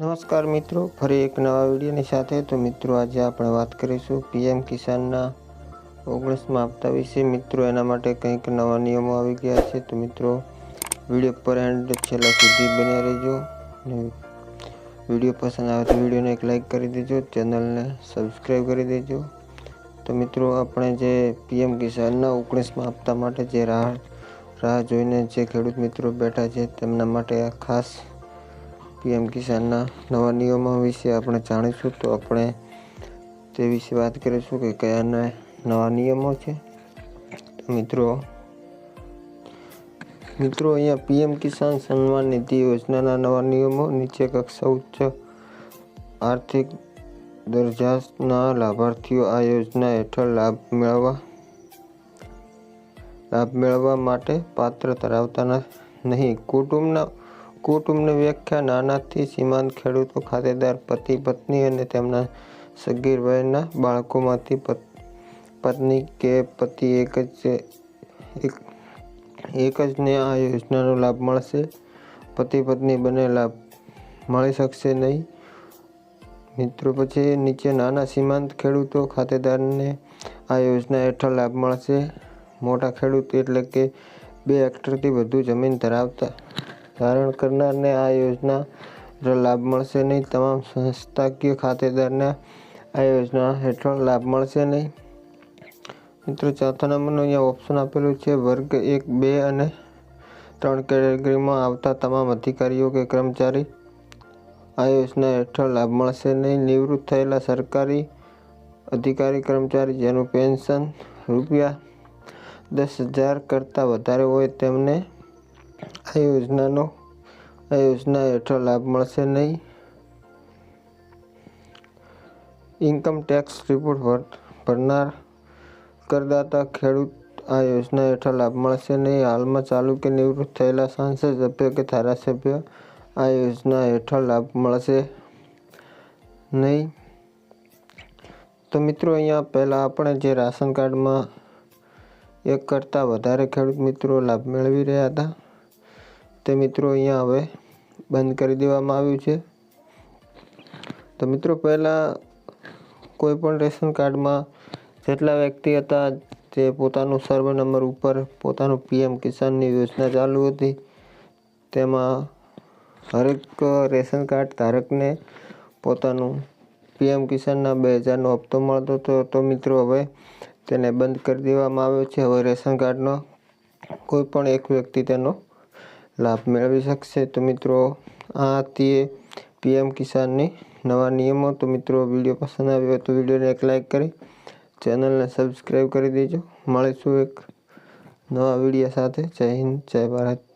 નમસ્કાર મિત્રો, ફરી એક નવા વિડીયોની સાથે. તો મિત્રો, આજે આપણે વાત કરીશું પીએમ કિસાનના ઓગણીસમાં હપ્તા વિશે. મિત્રો, એના માટે કંઈક નવા નિયમો આવી ગયા છે. તો મિત્રો, વીડિયો પર એન્ડ છેલ્લા સુધી બન્યા રહેજો. વીડિયો પસંદ આવે તો વિડીયોને એક લાઈક કરી દેજો. ચેનલને સબસ્ક્રાઈબ કરી દેજો. તો મિત્રો, આપણે જે પીએમ કિસાનના ઓગણીસમાં હપ્તા માટે જે રાહ રાહ જોઈને જે ખેડૂત મિત્રો બેઠા છે, તેમના માટે આ ખાસ પીએમ કિસાનના નવા નિયમો વિશે આપણે જાણીશું, તો આપણે તે વિશે વાત કરીશું કે કયા નવા નિયમો છે. મિત્રો મિત્રો, અહીંયા પીએમ કિસાન સન્માન નિધિ યોજનાના નવા નિયમો, નીચે કક્ષા ઉચ્ચ આર્થિક દરજ્જાના લાભાર્થીઓ આ યોજના હેઠળ લાભ મેળવવા લાભ મેળવવા માટે પાત્ર ધરાવતા નહીં, કુટુંબના કુટુંબની વ્યાખ્યા નાનાથી સીમાંત ખેડૂતો ખાતેદાર, પતિ, પત્ની અને તેમના સગીર વયના બાળકોમાંથી પત- પત્ની કે પતિ એક જ એક જ ને આ યોજનાનો લાભ મળશે. પતિ, પત્ની બંને લાભ મળી શકશે નહીં. મિત્રો, પછી નીચે નાના સીમાંત ખેડૂતો ખાતેદારને આ યોજના હેઠળ લાભ મળશે. મોટા ખેડૂત એટલે કે બે હેક્ટરથી વધુ જમીન ધરાવતા ધારણ કરનારને આ યોજના લાભ મળશે નહીં. તમામ સંસ્થાકીય ખાતેદારને આ યોજના હેઠળ લાભ મળશે નહીં. મિત્રો, ચોથા નંબરનું અહીંયા ઓપ્શન આપેલું છે, વર્ગ એક, બે અને ત્રણ કેટેગરીમાં આવતા તમામ અધિકારીઓ કે કર્મચારી આ યોજના હેઠળ લાભ મળશે નહીં. નિવૃત્ત થયેલા સરકારી અધિકારી કર્મચારી જેનું પેન્શન રૂપિયા દસ હજાર કરતાં વધારે હોય તેમને આ યોજનાનો, આ યોજના હેઠળ લાભ મળશે નહીં. ઇન્કમ ટેક્સ રિપોર્ટ ભરનાર કરદાતા ખેડૂત આ યોજના હેઠળ લાભ મળશે નહીં. હાલમાં ચાલુ કે નિવૃત્ત થયેલા સાંસદ, સભ્ય કે ધારાસભ્ય આ યોજના હેઠળ લાભ મળશે નહીં. તો મિત્રો, અહીંયા પહેલાં આપણે જે રાશન કાર્ડમાં એક કરતાં વધારે ખેડૂત મિત્રો લાભ મેળવી રહ્યા હતા. તે મિત્રો અહીંયા હવે બંધ કરી દેવામાં આવ્યું છે. તો મિત્રો પહેલાં કોઈપણ રેશન કાર્ડમાં જેટલા વ્યક્તિ હતા તે પોતાનું સર્વે નંબર ઉપર પોતાનું પીએમ કિસાનની યોજના ચાલુ હતી, તેમાં હરેક રેશન કાર્ડ ધારકને પોતાનું પીએમ કિસાનના બે હજારનો હપ્તો મળતો હતો. તો મિત્રો હવે તેને બંધ કરી દેવામાં આવ્યો છે. હવે રેશન કાર્ડનો કોઈ પણ એક વ્યક્તિ તેનો લાભ મેળવી શકશે. તો મિત્રો, આ હતી પીએમ કિસાનની નવા નિયમો. તો મિત્રો, વીડિયો પસંદ આવ્યો તો વિડીયોને એક લાઇક કરી, ચેનલને સબસ્ક્રાઈબ કરી દેજો. મળીશું એક નવા વીડિયો સાથે. જય હિન્દ, જય ભારત.